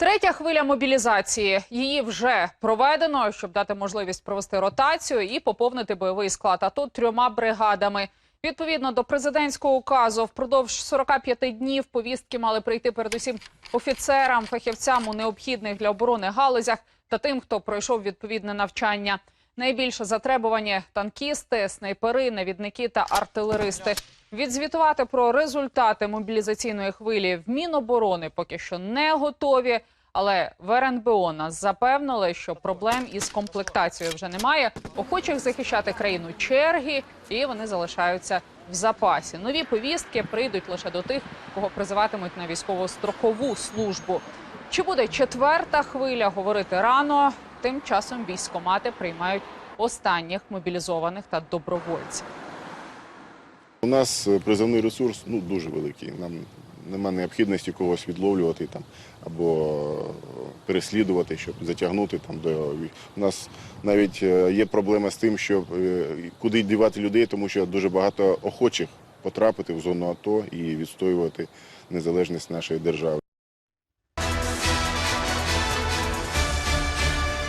Третя хвиля мобілізації. Її вже проведено, щоб дати можливість провести ротацію і поповнити бойовий склад. А тут трьома бригадами. Відповідно до президентського указу, впродовж 45 днів повістки мали прийти передусім офіцерам, фахівцям у необхідних для оборони галузях та тим, хто пройшов відповідне навчання. Найбільше затребувані танкісти, снайпери, навідники та артилеристи. Відзвітувати про результати мобілізаційної хвилі в Міноборони поки що не готові. Але в РНБО нас запевнили, що проблем із комплектацією вже немає. Охочих захищати країну черги, і вони залишаються в запасі. Нові повістки прийдуть лише до тих, кого призиватимуть на військово-строкову службу. Чи буде четверта хвиля говорити рано? Тим часом військомати приймають останніх мобілізованих та добровольців. У нас е, призовний ресурс ну, дуже великий. Нам нема необхідності когось відловлювати там, або е, переслідувати, щоб затягнути там до У нас навіть е, є проблема з тим, що куди дівати людей, тому що дуже багато охочих потрапити в зону АТО і відстоювати незалежність нашої держави.